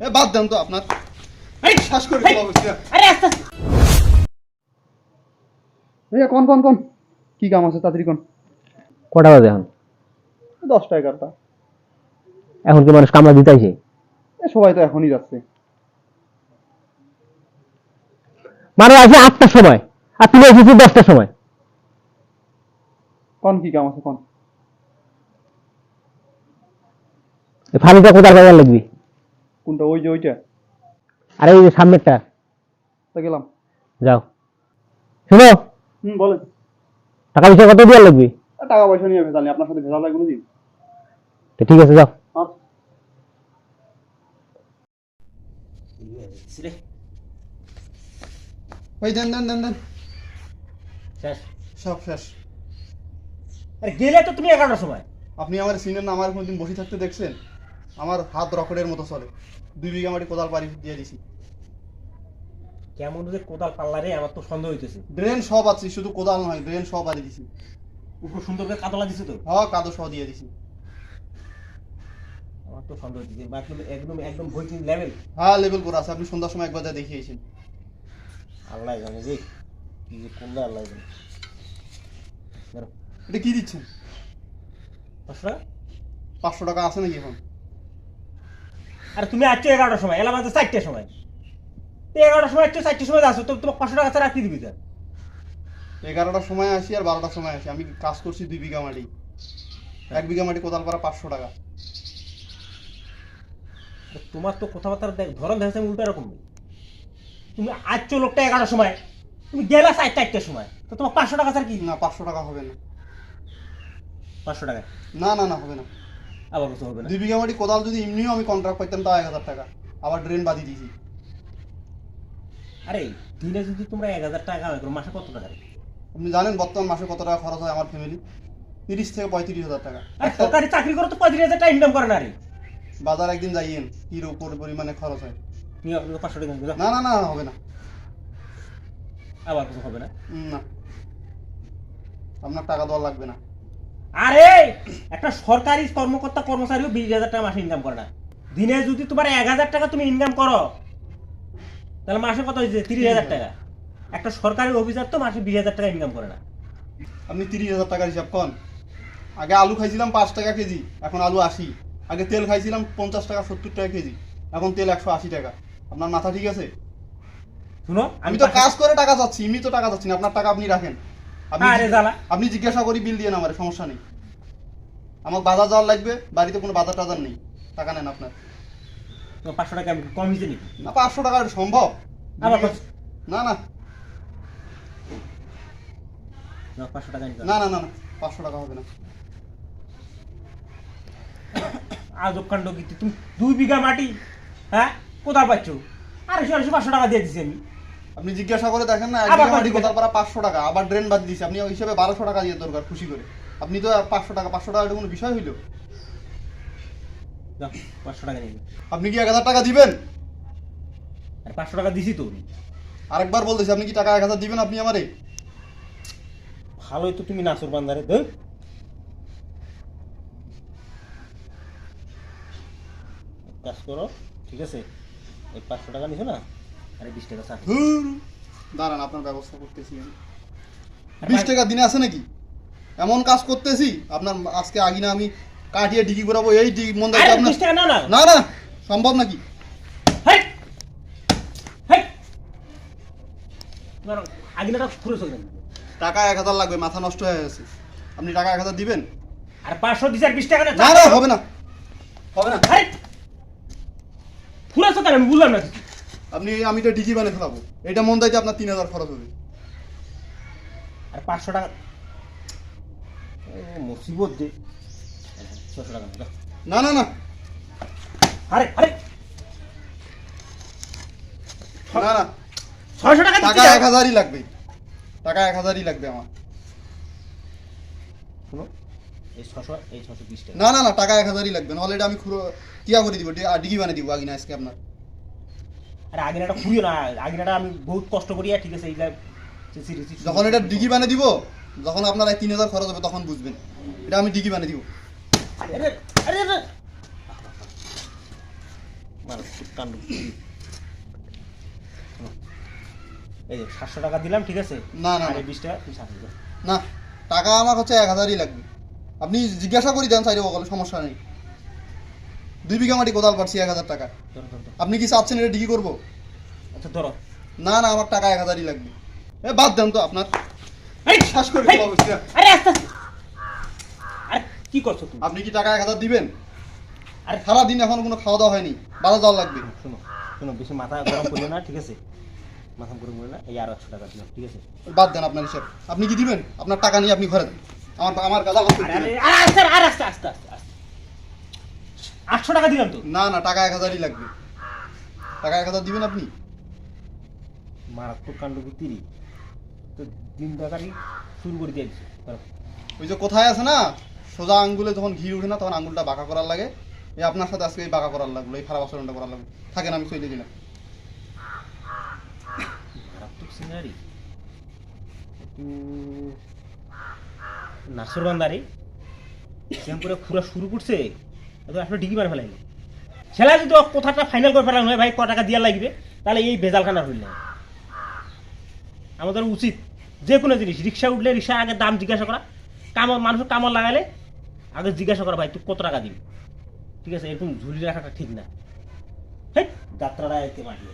এ বাদ দেন তো আপনার। এই, শ্বাস করে। আরে আস্তে আস্তে। কোন কোন কোন? কি কাম আছে তাড়াতাড়ি কোন? কটা বাজে এখন? দশটা এগারোটা। এখন কি মানুষ কামলা দিতেছে এ সবাই তো এখনই যাচ্ছে। মানুষ আছে আটটার সময় আর তুমি এসেছি দশটার সময়। কোন কি কাম আছে কোন? এই ফানিটা কোথায় বাজার লাগবি? কোনটা? ওই যে ওইটা। আরে এই যে সামনেরটা। তা গেলাম। যাও। শুনো? হুম বলেন টাকা পয়সা কত দেওয়ার লাগবি? টাকা পয়সা নিয়ে ভেজাল নেই আপনার সাথে ভেজাল লাগবে দিন তো ঠিক আছে যাও। আচ্ছা ওই দেন দেন দেন দেন। শেষ। সব শেষ। আরে গেলে তো তুমি এগারোটার সময়। আপনি আমার সিনের না আমার কোনদিন বসে থাকতে দেখছেন? আমার হাত রকেটের মতো চলে। দুই বিঘা মাটি কোদাল পাড়ি দিয়ে দিছি। কেমন যে কোদাল পাল্লা রে আমার তো সন্দেহ হইতেছে। ড্রেন সব আছে শুধু কোদাল নয় ড্রেন সব পাড়ি দিছি। উপর সুন্দর করে কাতলা দিছে তো? হ্যাঁ কাদো সহ দিয়ে দিছি। আমার তো সন্দেহ হইতেছে একদম একদম একদম বই লেভেল হ্যাঁ লেভেল করে আছে আপনি সন্ধ্যার সময় একবার দেখিয়েছেন আল্লাহ জানে রে কি যে করলে আল্লাহ জানে। এটা কি দিচ্ছেন? পাঁচশো টাকা? পাঁচশো টাকা আছে নাকি এখন? আরে তুমি আসছো এগারোটার সময় এলাম তো চারটের সময়। তো এগারোটার সময় আসছো চারটের সময় আসছো তো তোমার পাঁচশো টাকা ছাড়া কি দিবি স্যার এগারোটার সময় আসি আর বারোটার সময় আসি আমি কাজ করছি দুই বিঘা মাটি। এক বিঘা মাটি কোদাল পাড়া পাঁচশো টাকা। তোমার তো কথাবার্তা দেখ ধরন দেখেছে উল্টা রকম তুমি আসছো লোকটা এগারোটার সময় তুমি গেলা চার চারটের সময় তো তোমার পাঁচশো টাকা স্যার কি না পাঁচশো টাকা হবে না। পাঁচশো টাকা? না না না হবে না। আবার কিছু হবে না। দুই বিঘা মাটি কোদাল যদি এমনিও আমি কন্ট্রাক্ট পাইতাম তাও এক হাজার টাকা। আবার ড্রেন বাদি দিয়েছি। আরে দিনে যদি তোমরা এক হাজার টাকা কামাই করো মাসে কত টাকা আপনি জানেন বর্তমান মাসে কত টাকা খরচ হয় আমার ফ্যামিলি তিরিশ থেকে পঁয়ত্রিশ হাজার টাকা। আরে সরকারি চাকরি করো তো পঁয়ত্রিশ হাজার টাকা ইনকাম করে না রে। বাজার একদিন যাইয়েন কির উপর পরিমাণে খরচ হয়। তুমি আপনি পাঁচশো টাকা না না না হবে না। আবার কিছু হবে না? না। আপনার টাকা দেওয়া লাগবে না। আরে একটা সরকারি কর্মকর্তা কর্মচারীও বিশ হাজার টাকা মাসে ইনকাম করে না। দিনে যদি তোমার এক হাজার টাকা তুমি ইনকাম করো তাহলে মাসে কত হয়েছে? তিরিশ হাজার টাকা। একটা সরকারি অফিসার তো মাসে বিশ হাজার টাকা ইনকাম করে না। আপনি তিরিশ হাজার টাকার হিসাব কন আগে আলু খাইছিলাম পাঁচ টাকা কেজি এখন আলু আশি। আগে তেল খাইছিলাম পঞ্চাশ টাকা সত্তর টাকা কেজি। এখন তেল একশো আশি টাকা। আপনার মাথা ঠিক আছে? শুনো আমি তো কাজ করে টাকা চাচ্ছি এমনি তো টাকা চাচ্ছি না আপনার টাকা আপনি রাখেন। আপনি জিজ্ঞাসা করি বিল দিয়ে আমার সমস্যা নেই। আমার বাজার যাওয়ার লাগবে বাড়িতে কোনো বাজার টাজার নেই। টাকা নেন আপনার। পাঁচশো টাকা কম হয়েছে না পাঁচশো টাকা সম্ভব। না না। না, পাঁচশো টাকা না না না না পাঁচশো টাকা হবে না। আজব কাণ্ড কি তুমি দুই বিঘা মাটি হ্যাঁ? কোথাও পাচ্ছ? আড়াইশো আড়াইশো পাঁচশো টাকা দিয়ে দিছি আমি। আপনি জিজ্ঞাসা করে দেখেন না এক আবার বিঘা মাটি কোথাও পারা পাঁচশো টাকা আবার ড্রেন বাদ দিয়েছি আপনি ওই হিসাবে বারোশো টাকা দিয়ে দরকার খুশি করে। আপনি তো পাঁচশো টাকা পাঁচশো টাকা কোনো বিষয় হইল? পাঁচশো টাকা নিয়ে আপনি কি এক হাজার টাকা দিবেন? আর পাঁচশো টাকা দিছি তো আরেকবার বলতেছি আপনি কি টাকা এক হাজার দিবেন আপনি আমারে? ভালোই তো তুমি নাচুর বান্দারে এক কাজ করো ঠিক আছে? এই পাঁচশো টাকা নিছো না? আরে বিশ টাকা চাকরি দাঁড়ান আপনার ব্যবস্থা করতেছি আমি। বিশ টাকা দিনে আছে নাকি? এমন কাজ করতেছি আপনার আজকে আগিনা আমি কাটিয়ে ডিগি করাবো এই ডিগি মন আপনার না না। সম্ভব নাকি? টাকা এক হাজার লাগবে মাথা নষ্ট হয়ে গেছে। আপনি টাকা এক হাজার দিবেন? আর পাঁচশো দিছে আর বিশ টাকা না হবে না। হবে না। কেন আমি বুঝলাম না কিছু। আপনি আমি তো ডিগি বানিয়ে ফেলাবো। এটা মন দাইতে আপনার তিন হাজার খরচ হবে। আর পাঁচশো টাকা মুসিবত দে ছশো টাকা না না না। আরে আরে। না না। ছয়শো টাকা টাকা এক হাজারই লাগবে। টাকা এক হাজারই লাগবে আমার। শুনো এই ছশো এই ছশো বিশ টাকা। না না না টাকা এক হাজারই লাগবে। নাহলে এটা আমি খুঁড়ো টিয়া করে দিব আর ডিগি বানিয়ে দিব আগিনা আজকে আপনার। আরে আগিনাটা খুঁড়িও না আগিনাটা আমি বহুত কষ্ট করি ঠিক আছে এইটা যখন এটা ডিগি বানিয়ে দিব যখন আপনার তিন হাজার খরচ হবে তখন বুঝবেন। এটা আমি ডিগি বানিয়ে দিব। এই সাতশো টাকা দিলাম ঠিক আছে? না, না, বিশ টাকা না টাকা আমার হচ্ছে এক হাজারই লাগবে। আপনি জিজ্ঞাসা করি দেন সাইডে বকলে সমস্যা নেই। দুই বিঘা মাটি কোদাল পাচ্ছি এক হাজার টাকা। আপনি কি চাচ্ছেন এটা ডিগ্রি করব? আচ্ছা ধরো। না না আমার টাকা এক হাজারই লাগবে। এ বাদ দেন তো আপনার। আরে শ্বাস করে। আরে আস্তে আস্তে। আরে কি করছ তুমি? আপনি কি টাকা এক হাজার দিবেন? আরে। সারাদিন এখন কোনো খাওয়া দাওয়া হয়নি। বারো যাওয়া লাগবে। শোনো শোনো বেশি মাথা গরম করলে না ঠিক আছে? মাথা গরম করলে না এই আর একশো টাকা দিলাম ঠিক আছে? বাদ দেন আপনার হিসাব। আপনি কি দিবেন? আপনার টাকা নিয়ে আপনি ঘরে দেন আমার আমার কাজ দিন। আস্তে আস্তে আস্তে। আটশো টাকা দিলাম তো। না না টাকা এক হাজারই লাগবে। টাকা এক হাজার দিবেন আপনি? মারাত্মক কাণ্ড তিরি। তো দিন টাকারই শুরু করে দিয়েছি ওই যে কোথায় আছে না সোজা আঙ্গুলে যখন ঘি উঠে না তখন আঙ্গুলটা বাঁকা করার লাগে। এই আপনার সাথে আজকে এই বাঁকা করার লাগল এই খারাপ আচরণটা করার লাগল। থাকেন আমি চলে গেলাম মারাত্মক সিনারি একটু নাসর বান্দারি যেমন করে খুঁড়া শুরু করছে। আসলে ডিগি মারে ফেলাইলো। ছেলা যদি কথাটা ফাইনাল করে ফেলানো হয় ভাই, ক টাকা দিয়া লাগবে, তাহলে এই ভেজালখানা হইল। না আমাদের উচিত যে কোনো জিনিস, রিক্সা উঠলে রিক্সা আগে দাম জিজ্ঞাসা করা, কামড় মানুষের কামড় লাগালে আগে জিজ্ঞাসা করা, ভাই, তুই কত টাকা দিবি? ঠিক আছে, এরকম ঝুলি রাখাটা ঠিক না। হেই, যাত্রারা এতে মাটি